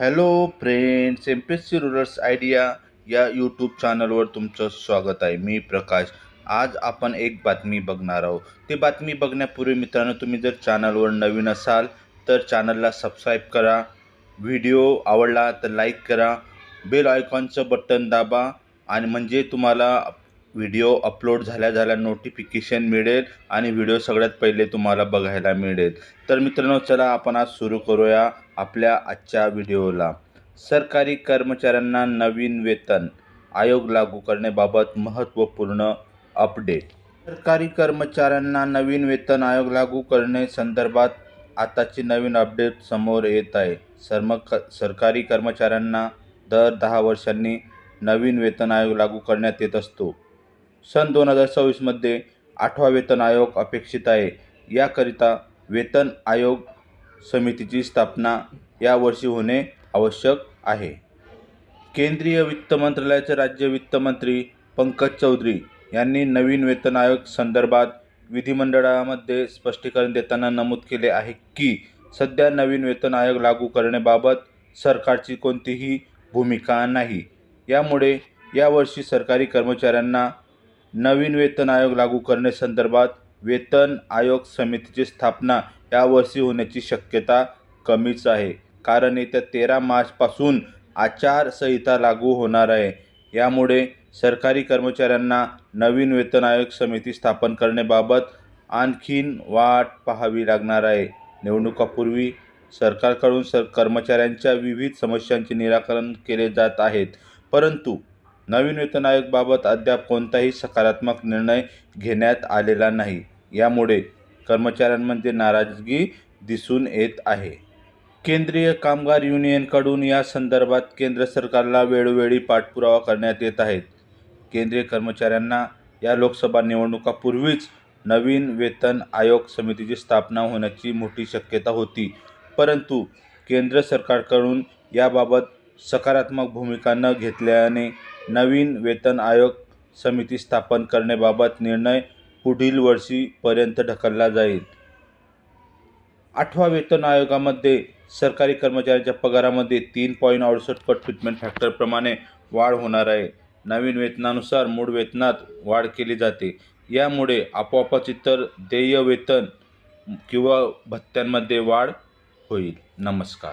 Hello friends M P S C rurals idea या YouTube चॅनलवर तुमचं स्वागत आहे. मी प्रकाश. आज आपण एक बातमी बघणार आहोत. ती बातमी बघण्यापूर्वी मित्रांनो तुम्ही जर चॅनलवर नवीन असाल तर चॅनलला सबस्क्राईब करा. व्हिडिओ आवडला तर लाईक करा. बेल आयकॉनचं बटन दाबा. आणि म्हणजे तुम्हाला व्हिडिओ अपलोड झाल्या झाल्या नोटिफिकेशन मिळेल आणि व्हिडिओ सगळ्यात पहिले तुम्हाला बघायला मिळेल. तर मित्रांनो चला आपण आज सुरू करूया आपल्या आजच्या व्हिडिओला. सरकारी कर्मचाऱ्यांना नवीन वेतन. आयोग लागू करण्याबाबत महत्त्वपूर्ण अपडेट सरकारी कर्मचाऱ्यांना नवीन वेतन आयोग लागू करणे संदर्भात आताची नवीन अपडेट समोर येत आहे. सर्म क सरकारी कर्मचाऱ्यांना दर दहा वर्षांनी नवीन वेतन आयोग लागू करण्यात येत असतो. सन दोन हजार सव्वीसमध्ये आठवा वेतन आयोग अपेक्षित आहे. याकरिता वेतन आयोग समितीची स्थापना यावर्षी होणे आवश्यक आहे. केंद्रीय वित्त मंत्रालयाचे राज्य वित्तमंत्री पंकज चौधरी यांनी नवीन वेतन आयोग संदर्भात विधिमंडळामध्ये स्पष्टीकरण देताना नमूद केले आहे की सध्या नवीन वेतन आयोग लागू करण्याबाबत सरकारची कोणतीही भूमिका नाही. यामुळे यावर्षी सरकारी कर्मचाऱ्यांना नवीन वेतन आयोग लागू करण्यासंदर्भात वेतन आयोग समितीची स्थापना यावर्षी होण्याची शक्यता कमीच आहे. कारण येत्या तेरा मार्चपासून आचारसंहिता लागू होणार आहे. यामुळे सरकारी कर्मचाऱ्यांना नवीन वेतन आयोग समिती स्थापन करण्याबाबत आणखीन वाट पाहावी लागणार आहे. निवडणुकापूर्वी सरकारकडून सर कर्मचाऱ्यांच्या विविध समस्यांचे निराकरण केले जात आहेत. परंतु नवीन वेतन आयोगाबाबत अद्याप कोणताही सकारात्मक निर्णय घेण्यात आलेला नाही. यामुळे कर्मचाऱ्यांमध्ये नाराजगी दिसून येत आहे. केंद्रीय कामगार युनियनकडून या संदर्भात केंद्र सरकारला वेळोवेळी पाठपुरावा करण्यात येत आहेत केंद्रीय कर्मचाऱ्यांना या लोकसभा निवडणुकापूर्वीच नवीन वेतन आयोग समितीची स्थापना होण्याची मोठी शक्यता होती. परंतु केंद्र सरकारकडून याबाबत सकारात्मक भूमिका न घेतल्याने नवीन वेतन आयोग समिती स्थापन करण्याबाबत निर्णय पुढील वर्षीपर्यंत ढकलला जाईल. आठवा वेतन आयोगामध्ये सरकारी कर्मचाऱ्यांच्या पगारामध्ये तीन पॉईंट अडुसष्ट पट ट्रीटमेंट फॅक्टरप्रमाणे वाढ होणार आहे. नवीन वेतनानुसार मूळ वेतनात वाढ केली जाते. यामुळे आपोआपच इतर देय वेतन किंवा भत्त्यांमध्ये वाढ होईल. नमस्कार.